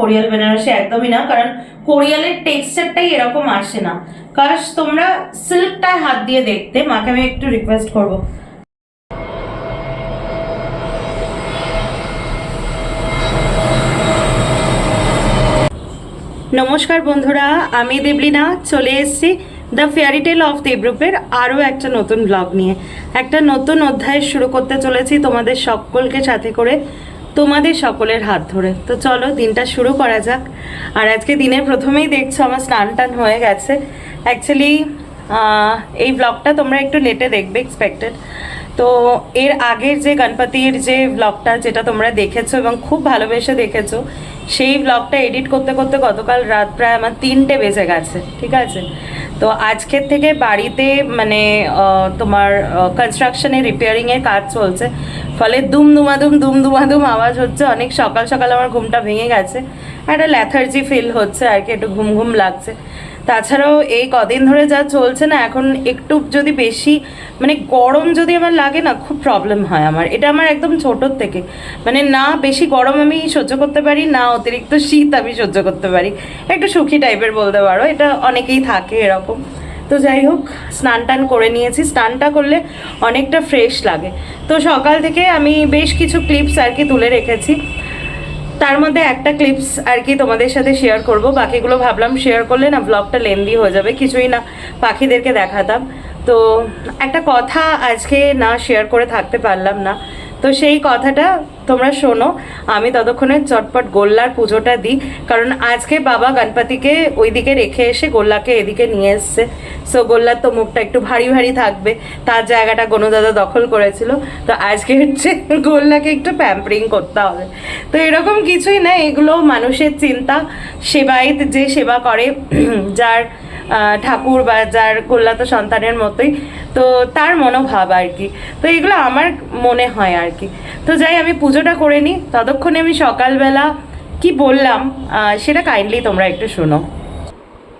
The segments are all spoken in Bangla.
কোরিয়াল বেনারসি একদমই না, কারণ কোরিয়ালের টেক্সচারটাই এরকম আসে না। কাশ, তোমরা সিল্কটায় হাত দিয়ে দেখতে, মাকে আমি একটু রিকোয়েস্ট করব। নমস্কার বন্ধুরা, আমি দেবলিনা, চলে এসেছি দ্য ফেয়ারি টেল অফ দেবরূপের আরও একটা নতুন ব্লগ নিয়ে। একটা নতুন অধ্যায় শুরু করতে চলেছি তোমাদের সকলকে সাথে করে। তোমাদের সকলের হাত ধরে। তো চলো, দিনটা শুরু করা যাক। আর আজকে দিনের প্রথমেই দেখছ আমার স্নান টান হয়ে গেছে। অ্যাকচুয়ালি এই ব্লগটা তোমরা একটু নেটে দেখবে এক্সপেক্টেড তো এর আগের যে গণপতির যে ব্লগটা যেটা তোমরা দেখেছ এবং খুব ভালোবেসে দেখেছ, সেই ব্লগটা এডিট করতে করতে গতকাল রাত প্রায় আমার তিনটে বেজে গেছে, ঠিক আছে? তো আজকের থেকে বাড়িতে মানে তোমার কনস্ট্রাকশনে রিপেয়ারিংয়ের কাজ চলছে। ফলে দুম দুমাদুম দুম দুমাদুম আওয়াজ হচ্ছে। অনেক সকাল সকাল আমার ঘুমটা ভেঙে গেছে। একটা ল্যাথার্জি ফিল হচ্ছে আর কি, একটু ঘুম ঘুম লাগছে। তাছাড়াও এই কদিন ধরে যা চলছে না, এখন একটু যদি বেশি মানে গরম যদি আমার লাগে না, খুব প্রবলেম হয় আমার। এটা আমার একদম ছোটোর থেকে। মানে না বেশি গরম আমি সহ্য করতে পারি, না অতিরিক্ত শীত আমি সহ্য করতে পারি। একটু সুখী টাইপের বলতে পারো, এটা অনেকেই থাকে এরকম। তো যাই হোক, স্নান টান করে নিয়েছি। স্নানটা করলে অনেকটা ফ্রেশ লাগে। তো সকাল থেকে আমি বেশ কিছু ক্লিপস আর কি তুলে রেখেছি। তার মধ্যে একটা ক্লিপস আর কি তোমাদের সাথে শেয়ার করব। বাকিগুলো ভাবলাম শেয়ার করলে না ব্লগটা লেন্দি হয়ে যাবে, কিছুই না, পাখিদেরকে দেখাতাম। তো একটা কথা আজকে না শেয়ার করে থাকতে পারলাম না। তো সেই কথাটা তোমরা শোনো, আমি ততক্ষণে চটপট গোল্লার পুজোটা দিই, কারণ আজকে বাবা গণপতিকে ওইদিকে রেখে এসে গোল্লাকে এদিকে নিয়ে এসছে। সো গোল্লার তো মুখটা একটু ভারী ভারী থাকবে, তার জায়গাটা গণদাদা দখল করেছিল। তো আজকে হচ্ছে গোল্লাকে একটু প্যাম্পারিং করতে হবে। তো এরকম কিছুই না, এগুলো মানুষের চিন্তা সেবায়িত যে সেবা করে, যার ঠাকুর বা যার কল্যাত সন্তানের মতোই। তো তার মনোভাব আর কি। তো এগুলো আমার মনে হয় আর কি। তো যাই, আমি পুজোটা করে নিই। ততক্ষণে আমি সকালবেলা কি বললাম সেটা কাইন্ডলি তোমরা একটু শোনো।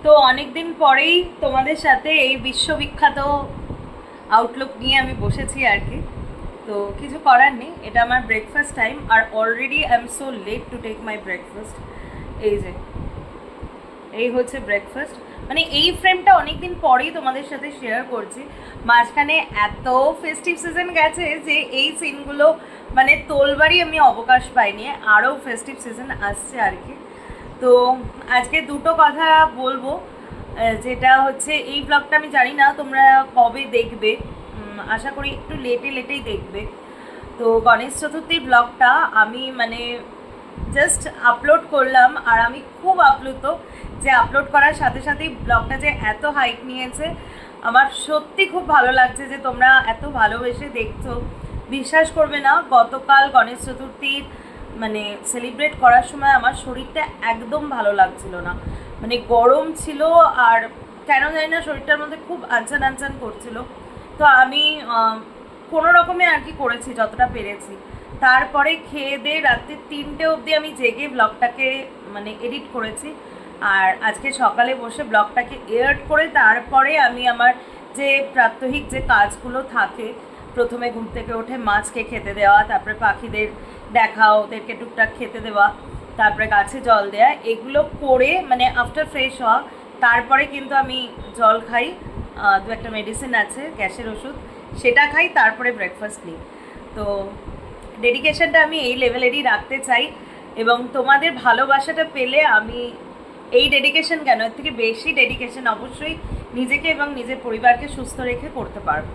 তো অনেকদিন পরেই তোমাদের সাথে এই বিশ্ববিখ্যাত আউটলুক নিয়ে আমি বসেছি আর কি। তো কিছু করার নেই। এটা আমার breakfast time R already I am so late to take my breakfast এই যে, এই হচ্ছে ব্রেকফাস্ট মানে এই ফ্রেমটা অনেকদিন পরেই তোমাদের সাথে শেয়ার করছি। মাঝখানে এত ফেস্টিভ সিজন গেছে যে এই সিনগুলো মানে তোলবারই আমি অবকাশ পাইনি আরও ফেস্টিভ সিজন আসছে আর কি। তো আজকে দুটো কথা বলব যেটা হচ্ছে এই ব্লগটা আমি জানি না তোমরা কবে দেখবে আশা করি একটু লেটে লেটেই দেখবে। তো গণেশ চতুর্থীর ব্লগটা আমি মানে জাস্ট আপলোড করলাম আর আমি খুব আপ্লুত যে আপলোড করার সাথে সাথেই ব্লগটা যে এত হাইক নিয়েছে, আমার সত্যি খুব ভালো লাগছে যে তোমরা এত ভালোবেসে দেখছ। বিশ্বাস করবে না, গতকাল গণেশ চতুর্থীর মানে সেলিব্রেট করার সময় আমার শরীরটা একদম ভালো লাগছিল না। মানে গরম ছিল আর কেন জানি না শরীরটার মধ্যে খুব আনচান আনচান করছিল। তো আমি কোনো রকমে আর কি করেছি যতটা পেরেছি। তারপরে খেয়ে দিয়ে রাত্রি তিনটে অবধি আমি জেগে ব্লগটাকে মানে এডিট করেছি। আর আজকে সকালে বসে ব্লগটাকে এয়ার করে তারপরে আমি আমার যে প্রাত্যহিক যে কাজগুলো থাকে, প্রথমে ঘুম থেকে উঠে মাছকে খেতে দেওয়া, তারপরে পাখিদের দেখা, ওদেরকে টুকটাক খেতে দেওয়া, তারপরে গাছে জল দেওয়া এগুলো করে মানে আফটার ফ্রেশ হওয়া, তারপরে কিন্তু আমি জল খাই। দু একটা মেডিসিন আছে, গ্যাসের ওষুধ, সেটা খাই, তারপরে ব্রেকফাস্ট নিই। তো ডেডিকেশনটা আমি এই লেভেলেরই রাখতে চাই এবং তোমাদের ভালোবাসাটা পেলে আমি এই ডেডিকেশন কেন? এর থেকে বেশি ডেডিকেশন অবশ্যই নিজেকে এবং নিজের পরিবারকে সুস্থ রেখে করতে পারব।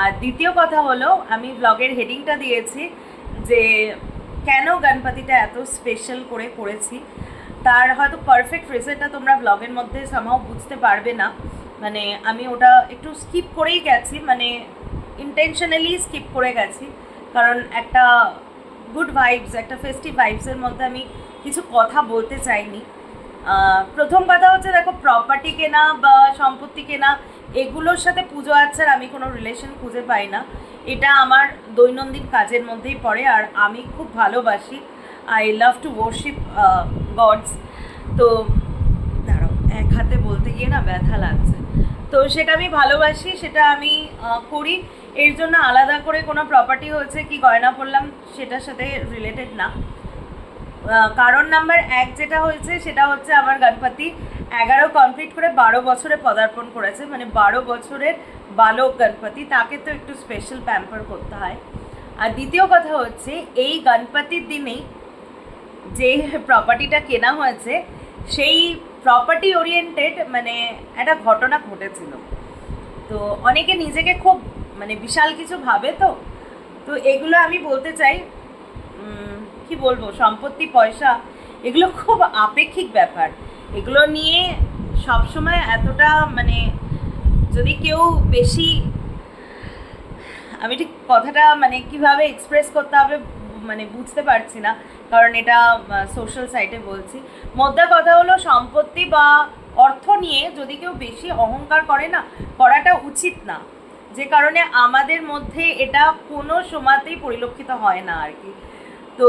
আর দ্বিতীয় কথা হলো, আমি ব্লগের হেডিংটা দিয়েছি যে কেন গণপতিটা এত স্পেশাল করে করেছি। তার হয়তো পারফেক্ট রিজনটা তোমরা ব্লগের মধ্যে সামাও বুঝতে পারবে না। মানে আমি ওটা একটু স্কিপ করেই গেছি মানে ইন্টেনশনালি স্কিপ করে গেছি। কারণ একটা গুড ভাইবস একটা ফেস্টিভ ভাইবসের মধ্যে আমি কিছু কথা বলতে চাইনি। প্রথম কথা হচ্ছে, দেখো প্রপার্টি কেনা বা সম্পত্তি কেনা, এগুলোর সাথে পুজো আচ্ছার আমি কোনো রিলেশন খুঁজে পাই না। এটা আমার দৈনন্দিন কাজের মধ্যেই পড়ে আর আমি খুব ভালোবাসি। I love to worship gods তো দাঁড়াও, এক হাতে বলতে গিয়ে না ব্যথা লাগছে। তো সেটা আমি ভালোবাসি, সেটা আমি করি। এর জন্য আলাদা করে কোনো প্রপার্টি হয়েছে কি গয়না পড়লাম সেটার সাথে রিলেটেড না। কারণ নাম্বার এক যেটা হয়েছে, সেটা হচ্ছে আমার গণপতি এগারো কমপ্লিট করে বারো বছরে পদার্পণ করেছে মানে বারো বছরের বালক গণপতি, তাকে তো একটু স্পেশাল প্যাম্পার করতে হয়। আর দ্বিতীয় কথা হচ্ছে, এই গণপতির দিনেই যে প্রপার্টিটা কেনা হয়েছে, সেই প্রপার্টি ওরিয়েন্টেড মানে একটা ঘটনা ঘটেছিল। তো অনেকে নিজেকে খুব মানে বিশাল কিছু ভাবে তো। তো এগুলো আমি বলতে চাই কি বলব, সম্পত্তি, পয়সা, এগুলো খুব আপেক্ষিক ব্যাপার। এগুলো নিয়ে সবসময় এতটা মানে যদি কেউ বেশি, আমি ঠিক কথাটা মানে কীভাবে এক্সপ্রেস করতে হবে মানে বুঝতে পারছি না, কারণ এটা সোশ্যাল সাইটে বলছি। মোদ্দা কথা হলো সম্পত্তি বা অর্থ নিয়ে যদি কেউ বেশি অহংকার করে না, করাটা উচিত না। যে কারণে আমাদের মধ্যে এটা কোনো সময়তেই পরিলক্ষিত হয় না আর কি। তো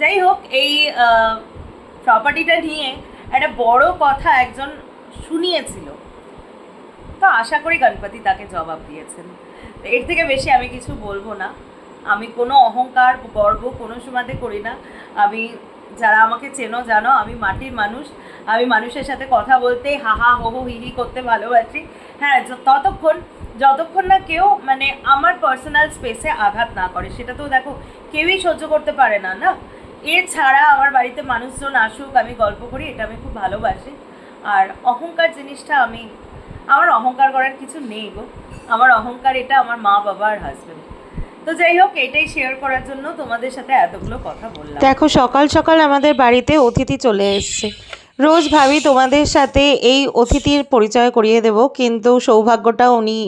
যাই হোক, এই প্রপার্টিটা নিয়ে একটা বড় কথা একজন শুনিয়েছিল। তো আশা করি গণপতি তাকে জবাব দিয়েছেন। এর থেকে বেশি আমি কিছু বলব না। আমি কোনো অহংকার, গর্ব কোনো সময়তে করি না। আমি, যারা আমাকে চেনো জানো, আমি মাটির মানুষ। আমি মানুষের সাথে কথা বলতে হা হা হো হো হি হি করতে ভালোবাসি। হ্যাঁ ততক্ষণ, যতক্ষণ না কেউ মানে আমার পার্সোনাল স্পেসে আঘাত না করে, সেটা তো দেখো কেউই সহ্য করতে পারে না না? এছাড়া আমার বাড়িতে মানুষজন আসুক, আমি গল্প করি, এটা আমি খুব ভালোবাসি। আর অহংকার জিনিসটা আমি, আমার অহংকার করার কিছু নেই গো। আমার অহংকার এটা আমার মা বাবা আর হাজবেন্ড তো যাই হোক, এটাই শেয়ার করার জন্য তোমাদের সাথে এতগুলো কথা বললাম। দেখো, সকাল সকাল আমাদের বাড়িতে অতিথি চলে এসছে। রোজ ভাবি তোমাদের সাথে এই অতিথির পরিচয় করিয়ে দেব, কিন্তু সৌভাগ্যটা উনি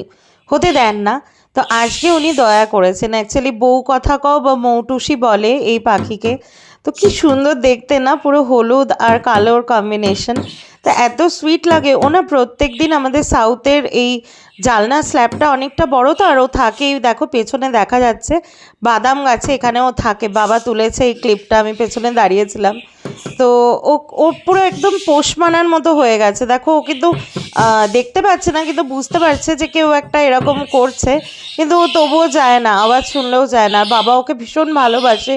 হতে দেন না। তো আজকে উনি দয়া করেছেন। অ্যাকচুয়ালি বউ কথা কও বা মৌটুসি বলে এই পাখিকে। তো কি সুন্দর দেখতে না, পুরো হলুদ আর কালোর কম্বিনেশন তা এত সুইট লাগে। ও না প্রত্যেক দিন আমাদের সাউথের এই জালনা স্ল্যাবটা অনেকটা বড় তো, আর ও থাকে, দেখো পেছনে দেখা যাচ্ছে, বাদাম গাছে এখানেও থাকে, বাবা তুলেছে এই ক্লিপটা আমি পেছনে দাঁড়িয়েছিলাম। তো ও ও পুরো একদম পোষ মানার মতো হয়ে গেছে। দেখো ও কিন্তু দেখতে পাচ্ছে না, কিন্তু বুঝতে পারছে যে কেউ একটা এরকম করছে, কিন্তু ও তবুও যায় না, আওয়াজ শুনলেও যায় না। বাবা ওকে ভীষণ ভালোবাসে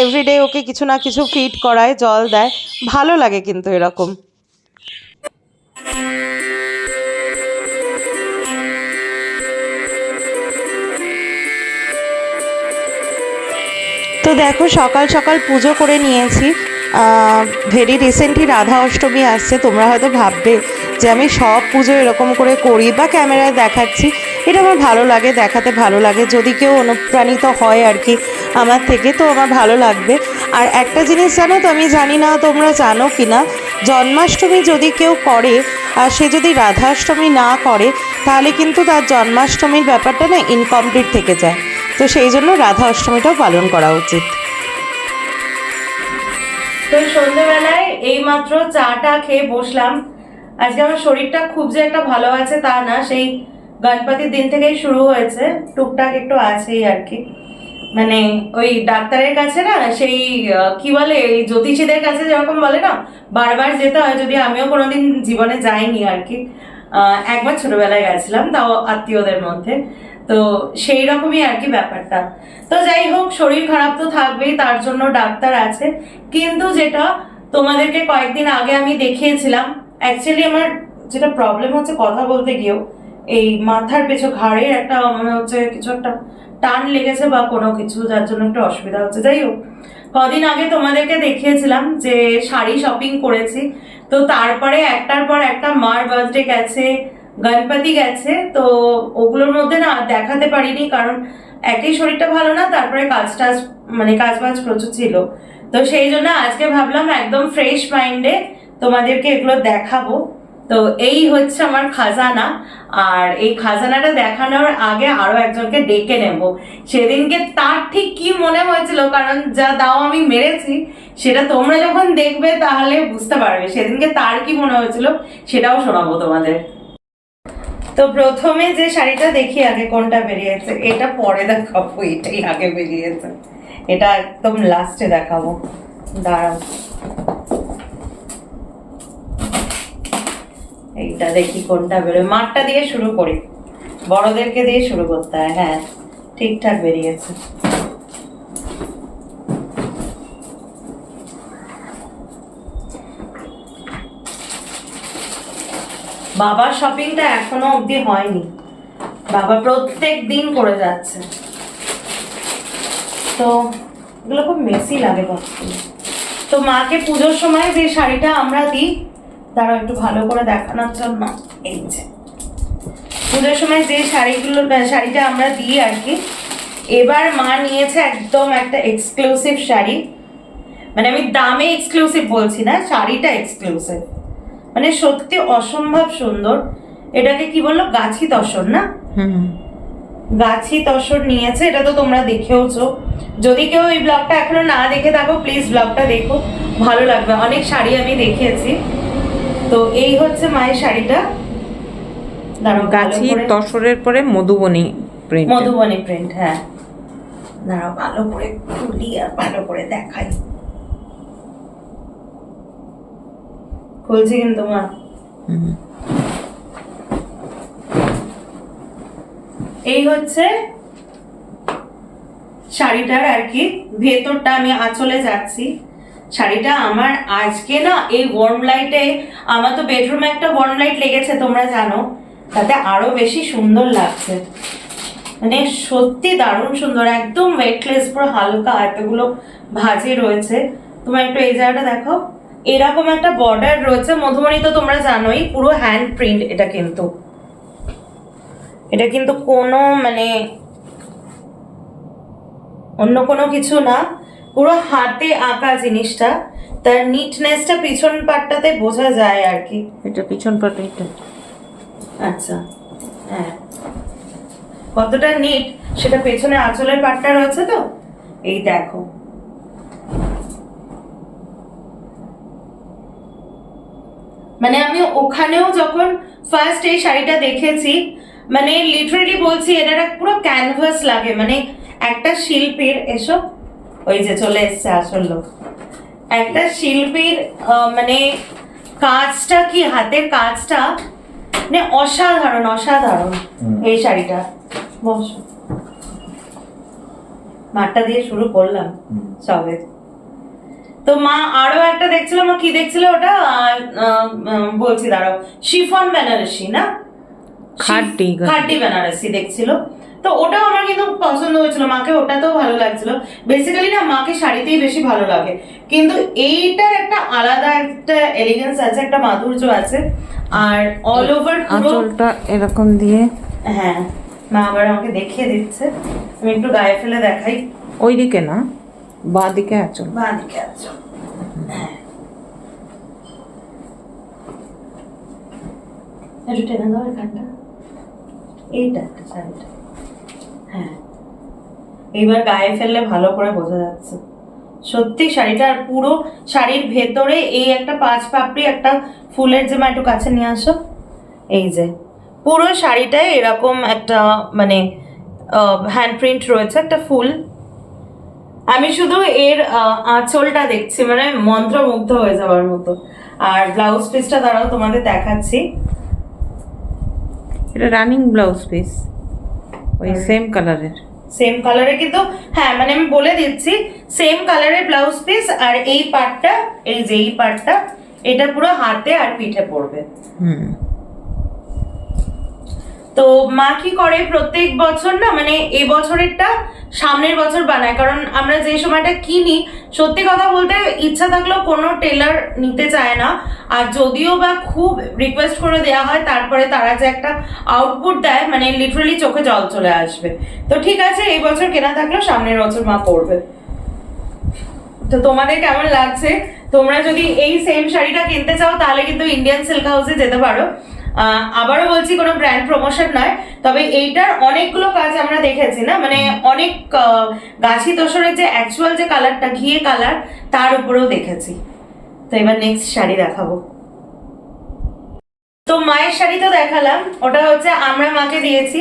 এভরিডে ওকে কিছু না কিছু ফিট করায়, জল দেয়, ভালো লাগে কিন্তু এরকম। তো দেখো, সকাল সকাল পুজো করে নিয়েছি। ভেরি রিসেন্টলি রাধা অষ্টমী আসছে, তোমরা হয়তো ভাববে যে আমি সব পুজো এরকম করে করি বা ক্যামেরায় দেখাচ্ছি। এটা আমার ভালো লাগে, দেখাতে ভালো লাগে। যদি কেউ অনুপ্রাণিত হয় আর কি আমার থেকে, তো আমার ভালো লাগবে। আর একটা জিনিস জানো তো, আমি জানি না তোমরা জানো কি না জন্মাষ্টমী যদি কেউ করে, আর সে যদি রাধাষ্টমী না করে, তাহলে কিন্তু তার জন্মাষ্টমীর ব্যাপারটা না ইনকমপ্লিট থেকে যায়। তো সেই জন্য রাধা অষ্টমীটাও পালন করা উচিত। তো সন্ধ্যেবেলায় এইমাত্র চাটা খেয়ে বসলাম। আজকে আমার শরীরটা খুব যে একটা ভালো আছে তা না, সেই গণপতির দিন থেকেই শুরু হয়েছে। টুকটাক একটু আছেই আর কি। মানে ওই ডাক্তারের কাছে না সেই কি বলে, এই জ্যোতিষীদের কাছে যেরকম বলে না, বারবার যেতে হয়, যদি আমিও কোনোদিন জীবনে যাইনি আর কি। একবার ছোটবেলায় গেছিলাম, তাও আত্মীয়দের মধ্যে। তো সেই রকমই আর কি ব্যাপারটা। তো যাই হোক, শরীর খারাপ তো থাকবেই, তার জন্য ডাক্তার আছে। কিন্তু যেটা তোমাদেরকে কয়েকদিন আগে আমি দেখিয়েছিলাম অ্যাকচুয়ালি আমার যেটা প্রবলেম হচ্ছে কথা বলতে গিয়েও, এই মাথার পেছু ঘাড়ের একটা, মনে হচ্ছে কিছু একটা টান লেগেছে বা কোনো কিছু, যার জন্য একটু অসুবিধা হচ্ছে। যাই হোক, কদিন আগে তোমাদেরকে দেখিয়েছিলাম যে শাড়ি শপিং করেছি। তো তারপরে একটার পর একটা মার বার্থডে গেছে, গণপতি গেছে, তো ওগুলোর মধ্যে না দেখাতে পারিনি কারণ একই শরীরটা ভালো না, তারপরে কাজ টাজ মানে কাজ বাজ প্রচুর ছিল। তো সেই জন্য আজকে ভাবলাম একদম ফ্রেশ মাইন্ডে তোমাদেরকে এগুলো দেখাবো। তো এই হচ্ছে আমার খাজানা। আর এই খাজানাটা দেখানোর আগে আরও একজনকে ডেকে নেব। সেদিনকে তার ঠিক কি মনে হয়েছিল? কারণ যা দাও আমি মেরেছি, সেটা তোমরা যখন দেখবে তাহলে বুঝতে পারবে। সেদিনকে তার কি মনে হয়েছিল সেটাও শোনাবো তোমাদের। তো প্রথমে যে শাড়িটা দেখি আগে কোনটা বেরিয়েছে, এটা পরে দেখাবো, এটাই আগে বেরিয়েছে। এটা একদম লাস্টে দেখাবো। দাঁড়াও। এইটা দেখি কোনটা বেরোয়। মাঠটা দিয়ে শুরু করি। বড়দেরকে দিয়ে শুরু করতে হয় হ্যাঁ। ঠিকঠাক বেরিয়েছে। বাবার শপিংটা এখনও অব্দি হয়নি। বাবা প্রত্যেক দিন করে যাচ্ছে। তো এগুলো খুব মেসি লাগে তো মাকে পুজোর সময় যে শাড়িটা আমরা দিই তারা একটু ভালো করে দেখানোর জন্য এই যে। পুজোর সময় যে শাড়িগুলো শাড়িটা আমরা দিই আর কি এবার মা নিয়েছে একদম একটা এক্সক্লুসিভ শাড়ি। মানে আমি দামে এক্সক্লুসিভ বলছি না শাড়িটা এক্সক্লুসিভ মানে সত্যি অসম্ভব সুন্দর। এটাকে কি বলল? গাছি তসর না? হুম গাছি তসর নিয়েছে এটা তো তোমরা দেখেওছো। যদি কেউ এই ব্লগটা এখনও না দেখে থাকো প্লিজ ব্লগটা দেখো। ভালো লাগবে। অনেক শাড়ি আমি দেখিয়েছি। তো এই হচ্ছে মায়ের শাড়িটা। দাঁড়াও গাছি তসরের পরে মধুবনী প্রিন্ট মধুবনী প্রিন্ট হ্যাঁ। দাঁড়াও ভালো করে খুলি আর ভালো করে দেখাই। খুলছি কিন্তু মা। এই হচ্ছে শাড়িটার আর কি। ভেতরটা আমি আঁচলে যাচ্ছি। শাড়িটা আমার আজকে না এই ওয়ার্ম লাইটে আমার তো বেডরুমে একটা ওয়ার্ম লাইট লেগেছে, তোমরা জানো। তাতে আরও বেশি সুন্দর লাগছে। মানে সত্যি দারুণ সুন্দর, একদম ওয়েটলেস পুরো হালকা, এতগুলো ভাজে রয়েছে। তোমার একটু এই জায়গাটা দেখো। এরকম একটা বর্ডার রয়েছে মধুবনী তো তোমরা জানোই, পুরো হ্যান্ড প্রিন্ট এটা কিন্তু। এটা কিন্তু কোনো মানে অন্য কোনো কিছু না। পুরো হাতে আঁকা জিনিসটা তার নিটনেসটা পিছন পাটটাতে বোঝা যায় আর কি। এটা পিছন পাটে এটা। আচ্ছা হ্যাঁ। কতটা নিট সেটা পেছনে আঁচলের পাটটা রয়েছে তো? এই দেখো। মানে আমি ওখানেও যখন ফার্স্ট এই শাড়িটা দেখেছি মানে লিটারেলি বলছি এটা পুরো ক্যানভাস লাগে। মানে একটা শিল্পীর এসব ওই যে চলে এসছে আসল লোক। একটা শিল্পীর মানে কাজটা কি হাতের কাজটা? মানে অসাধারণ অসাধারণ এই শাড়িটা। বসো। মাঠটা দিয়ে শুরু করলাম সবে। তো মা আরও একটা দেখছিল মা কি দেখছিল ওটা? বলছি দাঁড়াও। শিফন বেনারসি না? শিফ- খাড্ডি বেনারসি দেখছিল। তো ওটাও আমার কিন্তু পছন্দ মাকে ওটাতেও ভালো লাগছিল। বেসিক্যালি না মাকে শাড়িতেই বেশি ভালো লাগে। কিন্তু এইটার একটা আলাদা একটা এলিগেন্স আছে একটা মাধুর্য আছে। আর অল ওভার আঁচলটা এরকম দিয়ে। হ্যাঁ মা আবার আমাকে দেখিয়ে দিচ্ছে। আমি একটু গায়ে ফেলে দেখাই। ওই দিকে না বাঁ দিকে আঁচল। বাঁ দিকে আছো হ্যাঁ। একটু টেনে দাও এখানটা এইটা একটা সাইডটা হ্যাঁ। এইবার গায়ে ফেললে ভালো করে বোঝা যাচ্ছে। সত্যি শাড়িটা আর পুরো শাড়ির ভেতরে এই একটা পাঁচ পাপড়ি একটা ফুলের যে একটু কাছে নিয়ে আসো। এই যে পুরো শাড়িটায় এরকম একটা মানে হ্যান্ড প্রিন্ট রয়েছে একটা ফুল। আমি শুধু এর আঁচলটা দেখছি মানে মন্ত্রমুগ্ধ হয়ে যাওয়ার মতো। আর ব্লাউজ পিসটা দ্বারাও তোমাদের দেখাচ্ছি। এটা রানিং ব্লাউজ পিস ওই সেম কালারের সেম কালারে কিন্তু হ্যাঁ মানে আমি বলে দিচ্ছি সেম কালারের ব্লাউজ পিস আর এই পার্টটা এই যে এই পার্টটা এটা পুরো হাতে আর পিঠে পড়বে। হুম। তো মা কি করে? প্রত্যেক বছর না মানে এই বছরেরটা সামনের বছর বানায়। কারণ আমরা যে সময়টা কিনি, সত্যি কথা বলতে ইচ্ছা থাকলেও কোনো টেলার নিতে চায় না। আর যদিও বা খুব রিকোয়েস্ট করে দেওয়া হয়, তারপরে তারা যে একটা আউটপুট দেয় মানে লিটারালি চোখে জল চলে আসবে। তো ঠিক আছে এই বছর কেনা থাকলেও সামনের বছর মা পড়বে তো তোমাদের কেমন লাগছে? তোমরা যদি এই সেম শাড়িটা কিনতে চাও, তাহলে কিন্তু ইন্ডিয়ান সিল্ক হাউসে যেতে পারো। আবারও বলছি, কোনো ব্র্যান্ড প্রমোশন নয়, তবে এইটার অনেকগুলো কাজ আমরা দেখেছি, না? মানে অনেক গাছি তোষরের যে অ্যাকচুয়াল যে কালারটা ঘিয়ে কালার তার উপরেও দেখেছি। তো এবার নেক্সট শাড়ি দেখাবো। তো মায়ের শাড়ি তো দেখালাম, ওটা হচ্ছে আমরা মাকে দিয়েছি।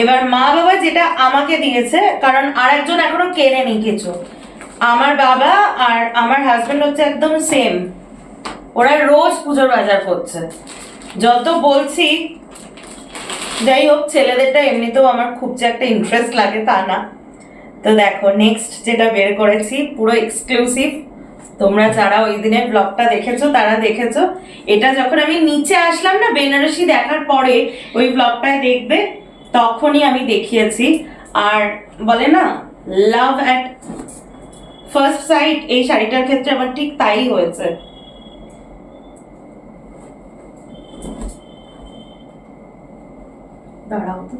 এবার মা বাবা যেটা আমাকে দিয়েছে, কারণ আর একজন এখনও কেনেনি কিছু। আমার বাবা আর আমার হাজবেন্ড হচ্ছে একদম সেম ওরা রোজ পুজোর বাজার করছে। যত বলছি, যাই হোক, ছেলেদেরটা এমনিতেও আমার খুব যে একটা ইন্টারেস্ট লাগে তা না। তো দেখো নেক্সট যেটা বের করেছি, পুরো এক্সক্লুসিভ তোমরা যারা ওই দিনের ব্লগটা দেখেছ, তারা দেখেছ। এটা যখন আমি নিচে আসলাম না, বেনারসি দেখার পরে ওই ব্লগটায় দেখবে, তখনই আমি দেখিয়েছি। আর বলে না লাভ অ্যাট ফার্স্ট সাইট এই শাড়িটার ক্ষেত্রে আমার ঠিক তাই হয়েছে। দাঁড়াও তো।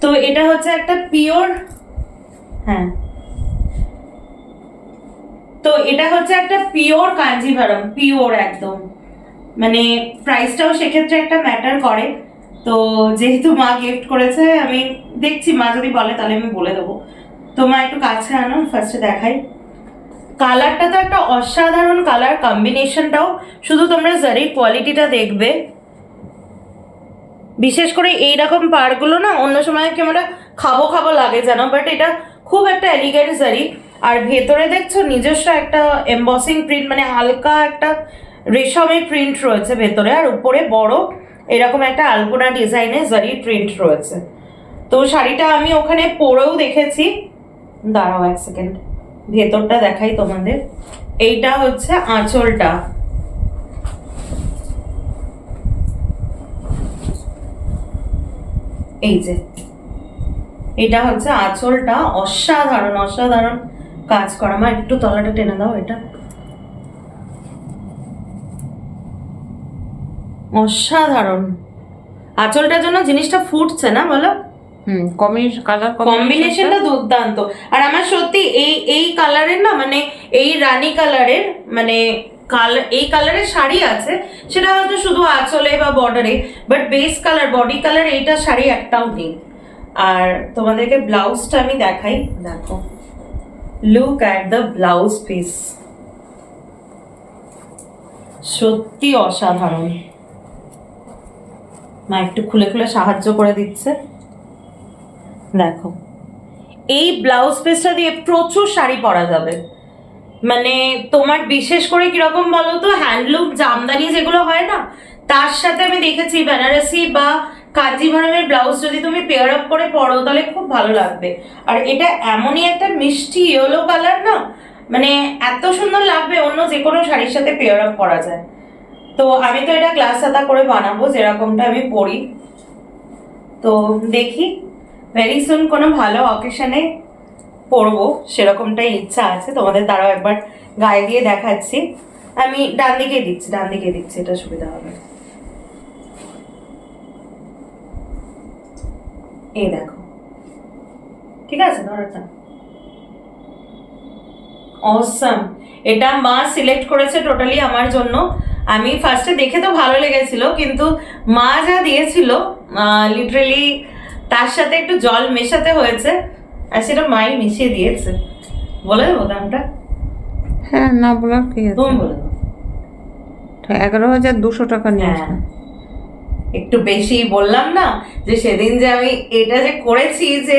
তো এটা হচ্ছে একটা পিওর? হ্যাঁ। তো এটা হচ্ছে একটা পিওর কাঞ্জিভারম পিওর একদম। মানে প্রাইসটাও সেক্ষেত্রে একটা ম্যাটার করে। তো যেহেতু মা গিফট করেছে আমি দেখছি মা যদি বলে তাহলে আমি বলে দেবো। তো মা একটু কাছে আনো ফার্স্টে দেখাই। কালারটা তো একটা অসাধারণ কালার কম্বিনেশনটাও। শুধু তোমরা জারির কোয়ালিটিটা দেখবে। বিশেষ করে এই রকম পারগুলো না, অন্য সময় ক্যামেরা খাব খাব লাগে যেন বাট এটা খুব একটা এলিগেন্ট জারি। আর ভেতরে দেখছ নিজস্ব একটা এমবসিং প্রিন্ট মানে হালকা একটা রেশমের প্রিন্ট রয়েছে ভেতরে, আর উপরে বড় এরকম একটা আলপনা ডিজাইনের জারি প্রিন্ট রয়েছে। তো শাড়িটা আমি ওখানে পরেও দেখেছি। দাঁড়াও এক সেকেন্ড ভেতরটা দেখাই তোমাদের। এইটা হচ্ছে আঁচলটা। এই যে। এটা হচ্ছে আঁচলটা। অসাধারণ অসাধারণ কাজ করা। মা, একটু তলাটা টেনে দাও এটা। অসাধারণ। আঁচলটার জন্য জিনিসটা ফুটছে না বলো? হুম কালার কম্বিনেশনটা দুর্দান্ত। আর আমার সত্যি এই এই কালারের না মানে এই রানী কালারের মানে কালার এই কালারের শাড়ি আছে, সেটা হয়তো শুধু আঁচলে বা বর্ডারে but base colour body colour এইটা শাড়ি একটাও নেই। আর তোমাদেরকে ব্লাউজটা আমি দেখাই, দেখো। Look at the blouse piece সত্যি অসাধারণ। মা, একটু খুলে খুলে সাহায্য করে দিচ্ছে। দেখো। এই ব্লাউজ পিসটা দিয়ে প্রচুর শাড়ি পরা যাবে। মানে তোমার বিশেষ করে কীরকম বলো তো হ্যান্ডলুম জামদানি যেগুলো হয় না? তার সাথে আমি দেখেছি বেনারসি বা কাঞ্জিভারমের ব্লাউজ যদি তুমি পেয়ার আপ করে পরো, তাহলে খুব ভালো লাগবে। আর এটা এমনই একটা মিষ্টি ইয়েলো কালার না? মানে এত সুন্দর লাগবে, অন্য যে কোনো শাড়ির সাথে পেয়ার আপ করা যায়। তো আমি তো এটা গ্লাস সাদা করে বানাবো, যেরকমটা আমি পরি। তো দেখি। ভেরি সুন কোনো ভালো অকেশনে পরবো সেরকমটাই ইচ্ছা আছে। তোমাদের দ্বারাও একবার গায়ে দিয়ে দেখাচ্ছি। আমি ডান দিকে দিচ্ছি, ডান দিকে দিচ্ছি, এটা সুবিধা হবে। এই দেখো। ঠিক আছে ধরোটা এটা। মা সিলেক্ট করেছে টোটালি আমার জন্য। আমি ফার্স্টে দেখে তো ভালো লেগেছিল, কিন্তু মা যা দিয়েছিল লিটারেলি তার সাথে একটু জল মেশাতে হয়েছে আর সেটা মাই মিশিয়ে দিয়েছে। বলে দেবো দামটা? হ্যাঁ না বলার কি আছে? তুমি বলে দেবো এগারো হাজার দুশো টাকা নিয়েছে। হ্যাঁ। একটু বেশি বললাম না যে সেদিন যে আমি এটা যে করেছি যে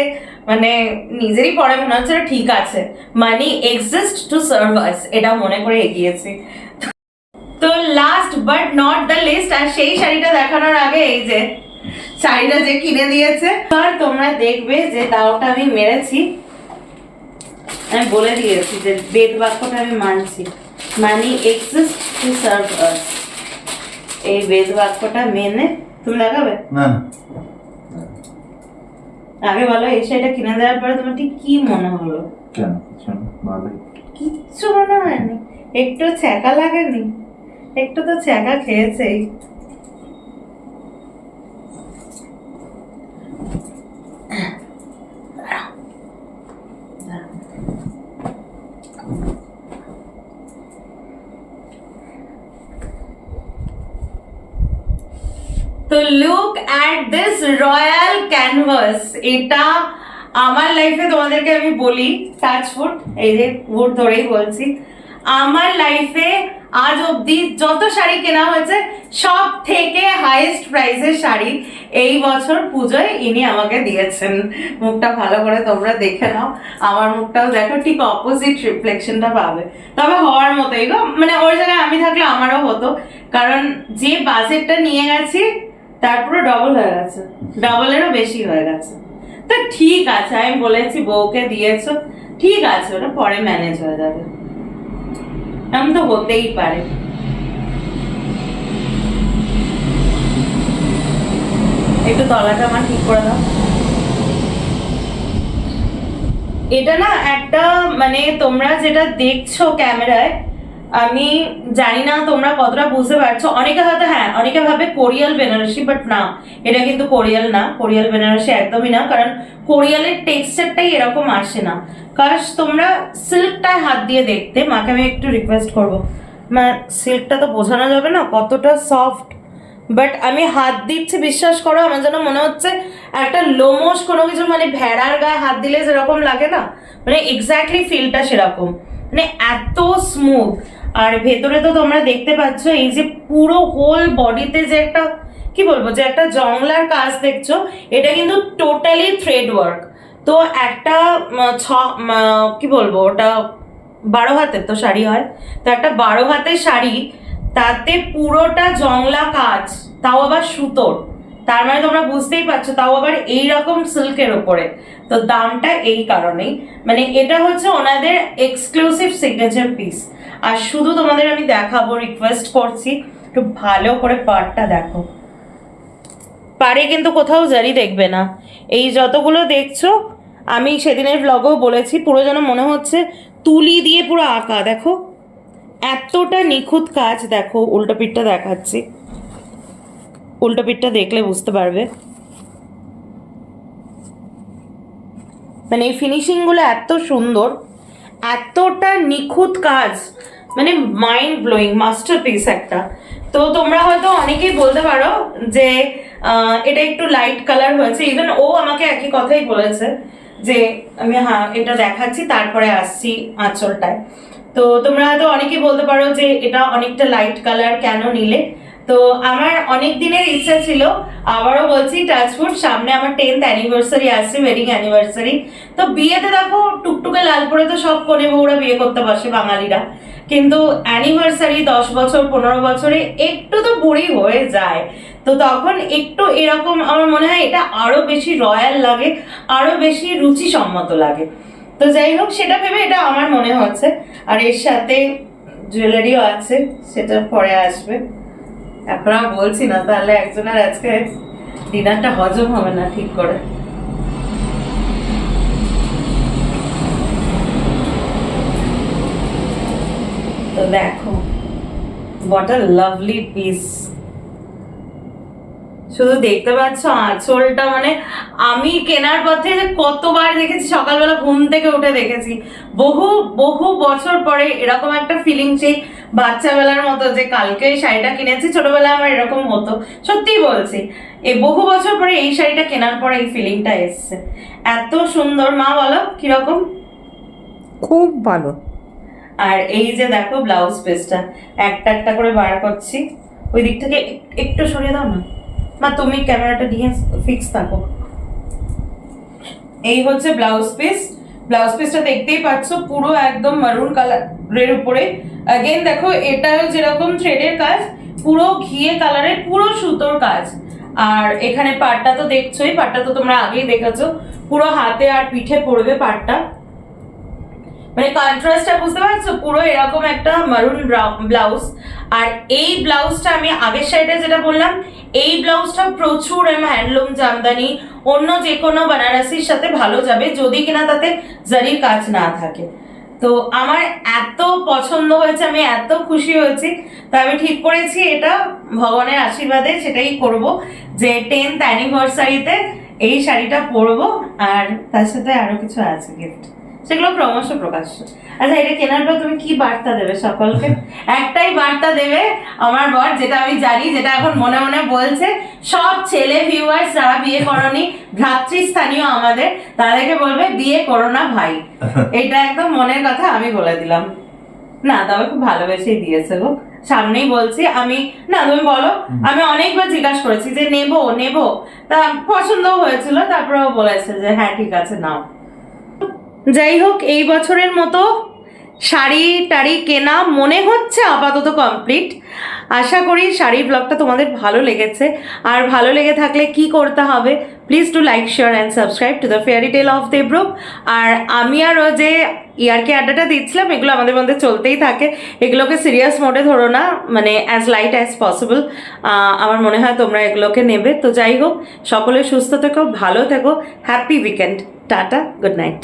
মানে নিজেরই পরে মনে হচ্ছে ঠিক আছে। Money exist to serve us এটা মনে করে এগিয়েছি। তো last but not the least আর সেই শাড়িটা দেখানোর আগে এই যে শাড়িটা যে কিনে দিয়েছে। আর তোমরা দেখবে যে দাওটা আমি মেরেছি। আমি বলে দিয়েছি যে বেদ বাক্যটা আমি মানছি। Money exist to serve us এই বেদ বাক্যটা মেনে তুমি দেখাবে না না। আগে বলো এই শাড়িটা কিনে দেওয়ার পরে তোমার ঠিক কি মনে হলো? কেন? কিছু ভালোই কিচ্ছু মনে হয়নি। একটু ছ্যাঁকা লাগেনি। একটু তো ছ্যাঁকা খেয়েছেই তো look at this royal canvas এটা আমার লাইফে তোমাদেরকে আমি বলি টাচ ফুট এই যে ফুট ধরেই বলছি। আমার লাইফে আজ অবধি যত শাড়ি কেনা হয়েছে, সব থেকে হাইয়েস্ট প্রাইসের শাড়ি এই বছর পুজোয় ইনি আমাকে দিয়েছেন। মুখটা ভালো করে তোমরা দেখে নাও। আমার মুখটাও দেখো, ঠিক অপোজিট রিফ্লেকশনটা পাবে। তবে হওয়ার মতোই গো। মানে ওর জায়গায় আমি থাকলে আমারও হতো। কারণ যে বাজেটটা নিয়ে গেছি তারপরে ডবল হয়ে গেছে। ডবলেরও বেশি হয়ে গেছে। তা ঠিক আছে, আমি বলেছি বউকে দিয়েছ, ঠিক আছে, ওটা পরে ম্যানেজ হয়ে যাবে। এমন তো হতেই পারে। একটু তলাটা আমার ঠিক করে দাও। এটা না একটা মানে তোমরা যেটা দেখছ ক্যামেরায় আমি জানি না তোমরা কতটা বুঝতে পারছ। অনেকে হয়তো হ্যাঁ অনেকে ভাবে কোরিয়াল বেনারসি বাট না, এটা কিন্তু কোরিয়াল না। কোরিয়াল বেনারসি একদমই না, কারণ কোরিয়ালের টেক্সচারটাই এরকম আসে না। কাশ, তোমরা সিল্কটায় হাত দিয়ে দেখতে, মাকে আমি একটু রিকোয়েস্ট করব। মা, সিল্কটা তো বোঝানো যাবে না, কতটা সফট বাট আমি হাত দিচ্ছি, বিশ্বাস করো, আমার যেন মনে হচ্ছে একটা লোমস কোনো কিছু মানে ভেড়ার গায়ে হাত দিলে যেরকম লাগে না মানে এক্স্যাক্টলি ফিলটা সেরকম। মানে এত স্মুথ আর ভেতরে তো তোমরা দেখতে পাচ্ছ, এই যে পুরো হোল বডিতে যে একটা, কি বলব, যে একটা জংলার কাজ দেখছ, এটা কিন্তু টোটালি থ্রেড ওয়ার্ক তো একটা ছ কি বলব, ওটা বারো হাতের তো শাড়ি হয়, তো একটা বারো হাতের শাড়ি, তাতে পুরোটা জংলা কাজ, তাও আবার সুতোর। তার মানে তোমরা বুঝতেই পারছ, তাও আবার এই রকম সিল্কের ওপরে। তো দামটা এই কারণেই। মানে এটা হচ্ছে ওনাদের এক্সক্লুসিভ সিগনেচার পিস আর শুধু তোমাদের আমি দেখাবো রিকোয়েস্ট করছি, একটু ভালো করে পার্টটা দেখো। পারে কিন্তু কোথাও জারি দেখবে না। এই যতগুলো দেখছ, আমি সেদিনের ব্লগেও বলেছি, পুরো যেন মনে হচ্ছে তুলি দিয়ে পুরো আঁকা, দেখো। এতটা নিখুঁত কাজ, দেখো, উল্টো পিঠটা দেখাচ্ছি। উল্টো পিঠটা দেখলে বুঝতে পারবে। মানে এই ফিনিশিংগুলো এত সুন্দর এতটা নিখুঁত কাজ মানে মাইন্ড ব্লোয়িং মাস্টারপিস একটা। তো তোমরা হয়তো অনেকেই বলতে পারো যে এটা একটু লাইট কালার হয়েছে। ইভেন ও আমাকে একই কথাই বলেছে যে, আমি হ্যাঁ এটা দেখাচ্ছি, তারপরে আসছি আঁচলটায়। তো তোমরা হয়তো অনেকেই বলতে পারো যে, এটা অনেকটা লাইট কালার কেন নিলে? তো আমার অনেক দিনের ইচ্ছা ছিল, আবারও বলছি টাচফুড সামনে আমার টেন্থ অ্যানিভার্সারি আসছে ওয়েডিং অ্যানিভার্সারি তো বিয়েতে দেখো, টুকটুকে লাল পরে তো সব কনে বউরা বিয়ে করতে বসে বাঙালিরা। কিন্তু অ্যানিভার্সারি দশ বছর, পনেরো বছরে একটু তো বুড়ি হয়ে যায়। তো তখন একটু এরকম আমার মনে হয় এটা আরও বেশি রয়্যাল লাগে, আরও বেশি রুচিসম্মত লাগে। তো যাই হোক, সেটা ভেবে এটা আমার মনে হচ্ছে। আর এর সাথে জুয়েলারিও আছে, সেটা পরে আসবে। এখন আর বলছি না, তাহলে একজনের আজকে ডিনারটা হজম হবে না ঠিক করে। তো দেখো আ লাভলি পিস শুধু দেখতে পাচ্ছ আঁচলটা মানে আমি কেনার পথে কতবার দেখেছি, সকালবেলা ঘুম থেকে উঠে দেখেছি। বহু বহু বছর পরে এরকম একটা ফিলিং সেই বাচ্চাবেলার মতো যে কালকে এই শাড়িটা কিনেছি ছোটবেলায় আমার এরকম হতো। সত্যি বলছি এই বহু বছর পরে এই শাড়িটা কেনার পরে এই ফিলিংটা এসছে। এত সুন্দর মা বলো কীরকম? খুব ভালো। আর এই যে দেখো ব্লাউজ পিসটা একটা একটা করে বার করছি। ওই দিক থেকে একটু সরিয়ে দাও না। মা তুমি ক্যামেরাটা নিয়ে ফিক্স থাকো। এই হচ্ছে ব্লাউজ পিস ব্লাউজ পিসটা দেখতেই পাচ্ছ, পুরো একদম মারুন কালারের উপরে। অ্যাগেন দেখো, এটাও যেরকম থ্রেডের কাজ, পুরো ঘিয়ে কালারের পুরো সুতোর কাজ। আর এখানে পাটটা তো দেখছোই পাটটা তো তোমরা আগেই দেখেছ। পুরো হাতে আর পিঠে পড়বে পাটটা মানে কন্ট্রাস্টটা বুঝতে পারছ? পুরো এরকম একটা মারুন ব্লাউজ আর এই ব্লাউজটা আমি আগের সাইডে যেটা বললাম, এই ব্লাউজটা প্রচুর হ্যান্ডলুম জামদানি। অন্য যে কোনো বেনারসির সাথে ভালো যাবে, যদি কিনা তাতে জারির কাজ না থাকে। তো আমার এত পছন্দ হয়েছে, আমি এত খুশি হয়েছি। তো আমি ঠিক করেছি এটা, ভগবানের আশীর্বাদে সেটাই করব যে টেন্থ অ্যানিভার্সারিতে এই শাড়িটা পরবো। আর তার সাথে আরও কিছু আছে গিফট সেগুলো ক্রমশ প্রকাশ্য আচ্ছা এটা কেনার পর তুমি কি বার্তা দেবে সকলকে? একটাই বার্তা দেবে আমার বর যেটা আমি জানি যেটা এখন মনে মনে বলছে সব ছেলে ভিউয়ার্স যারা বিয়ে করনি ভ্রাতৃস্থানীয় আমাদের তাদেরকে বলবে বিয়ে করো না ভাই। এটা একদম মনের কথা আমি বলে দিলাম। না তবে খুব ভালোবেসেই দিয়েছে গো। সামনেই বলছি আমি না তুমি বলো আমি অনেকবার জিজ্ঞাসা করেছি যে নেব নেব? তা পছন্দও হয়েছিল তারপরে বলেছে যে হ্যাঁ ঠিক আছে নাও। যাই হোক এই বছরের মতো শাড়ি টাড়ি কেনা মনে হচ্ছে আপাতত কমপ্লিট আশা করি শাড়ির ব্লগটা তোমাদের ভালো লেগেছে। আর ভালো লেগে থাকলে কি করতে হবে please to like share and subscribe to the fairy tale of Debrup আর আমি আর ও যে ইয়ারকে আড্ডাটা দিচ্ছিলাম, এগুলো আমাদের মধ্যে চলতেই থাকে। এগুলোকে সিরিয়াস মোডে ধরো না মানে অ্যাজ লাইট অ্যাজ পসিবল আমার মনে হয় তোমরা এগুলোকে নেবে। তো যাই হোক, সকলে সুস্থ থেকো, ভালো থেকো। Happy weekend tata good night